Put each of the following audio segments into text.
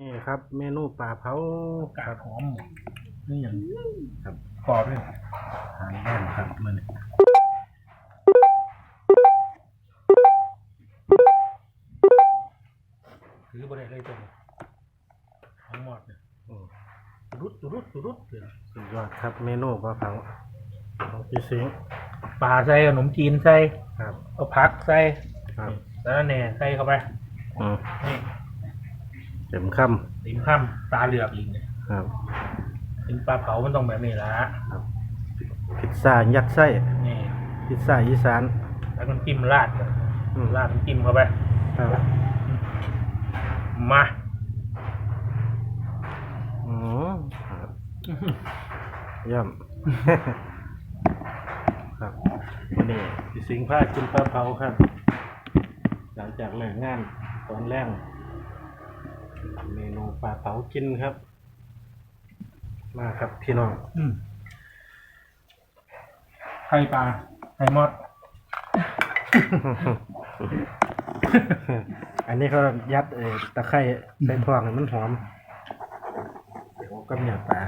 นี่ครับ เมนูปลาเผากาดหอมนี่อย่างครับกรอบเลยหางแน่นครับมันถือบริเลยตัวนี้ของหมดเนี่ยโอ้รุดรุดรุดเลยสุดยอดครับเมนูปลาเผาของพี่สิงห์ปลาใส่ขนมจีนใส่ครับเอาผักใส่ครับแล้วแหน่ใส่เข้าไปอืมนี่เต็มค่ติมข้ามปลาเหลือกอีกเนี่ยำครับเป็นปลาเผามันต้องแบบนี้ละครับพิซซ่ายัดไส้นี่พิซซ่าอีสานแล้วมันจิ้มราดเลยอืมราดน้ำจิ้มเข้าไป ครับมาอืมครับเย่ำ ครับวันนี้พี่สิงห์พากินปลาเผาครับ หลังจากเลิกงานตอนแรก เมนูปลาเผากินครับ มาครับพี่น้องอืมไข่ปลาไข่มอด อันนี้เขายัดเออตะไคร้ใส่ทองให้มันหอม เดี๋ยวก็เนื้อปลา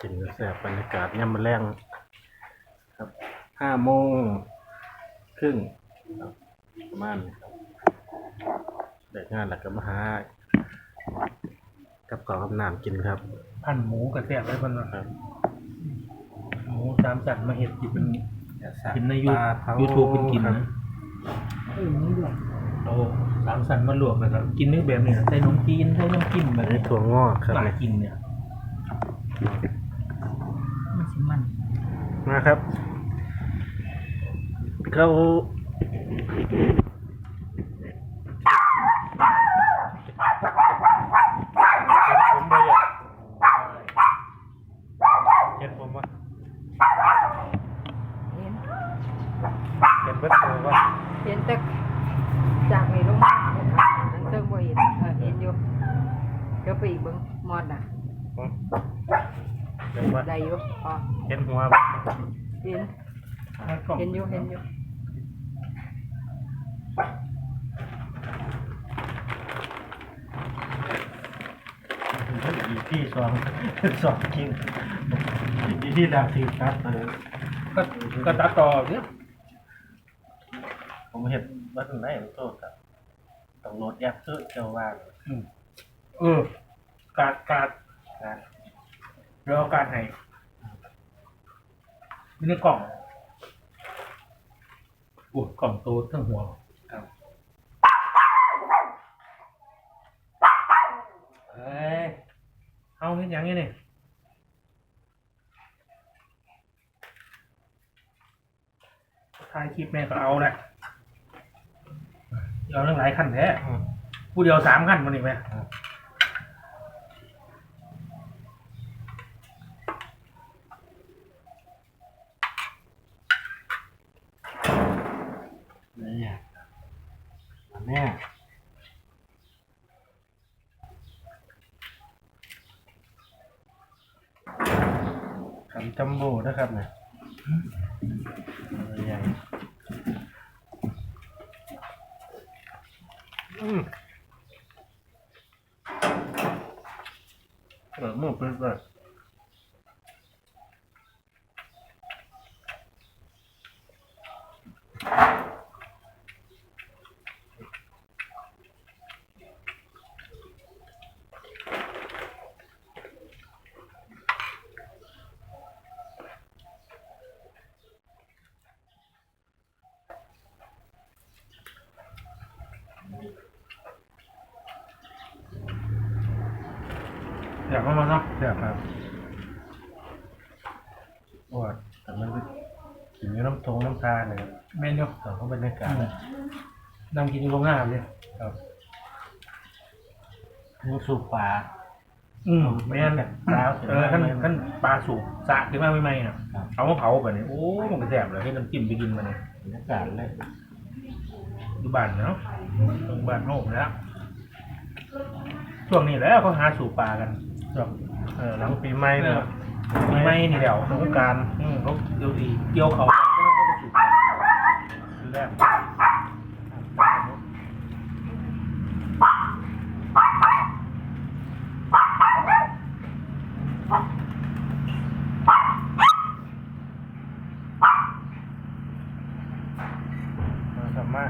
กินแซ่บบรรยากาศยามมะแรงครับห้าโมงครึ่งครับประมาณนี้ครับ เด็กงานแล้วก็มาหากับข้าวกับน้ำกินครับ พันหมูกระแทกไว้พันว่าครับ หมูสามสันมาเห็ดกินเป็นอย่าสั่งกินในยูปลาเผายูทูบเป็นกินครับนะเอาสามสันมาลวกนะครับ กินนึกแบบนี้นะใส่นมจีนใส่น้ำจิ้มแบอับนนี้นี้ถั่วงอกครับน่านี่กินเนี่ยมันสิมันมาครับเขาผมไม่อยากเห็นผมว่า เห็น เห็นเบิดตัวว่า เห็นแต่จากนี่ลงมาเห็นไหมนั่นเติมบ่เห็นเออเห็นอยู่เดี๋ยวไปอีกเบิ่งมอดน่ะ เห็นว่าได้อยู่พอเห็นหัวบ่เห็นเห็นอยู่เห็นอยู่อีที่สองสองจริงอีที่ดาวทีครับเออก็ก็ตัดต่อเนี่ยผมเห็นว่าตรงไหนมันโทษครับต้องโหลดแอปซื้อเจ้าว่างอืมเออ การการนะเดี๋ยวเอาการให้มีในกล่องโอ้กล่องโตทั้งหัวครับ เฮ้ยเอาเห็นอย่างนี้นี่ถ่ายคลิปแม่ก็เอาแหละเอาเรื่องหลายขั้นแท้อืมผู้เดียวสามขั้นมันอีกไหมนี่ มาแม่ขันจัมโบ้นะครับเนี่ยใหญ่อืมเออมือเป็นแบบ อยากเข้ามาเนาะแบบครับว่าแต่มันกินอยู่น้ำทงน้ำตาเนี่ยเมนูต่อเข้าบรรยากาศนั่งกินอยู่โรงงานเลยครับมูสูปลาอืมแม่นเนี่ยปลาเออขั้นขั้นปลาสูบสะขึ้นมาใหม่ๆน่ะครับเอามาเผาแบบนี้โอ้มันก็แซ่บเลยให้น้ำจิ้มไปกินมาเนี่ยบรรยากาศเลยอยู่บ้านเนาะตรงบ้านโน่นแล้วช่วงนี้แหล้วเขาหาสูบปลากัน เออหลังปีใหม่เนี่ยปีใหม่นี่เดี๋ยวสงการอืมเขาเดี๋ยวอีกเกี่ยวเขาก็ต้องเข้าไปสู่แรกมาสัมมา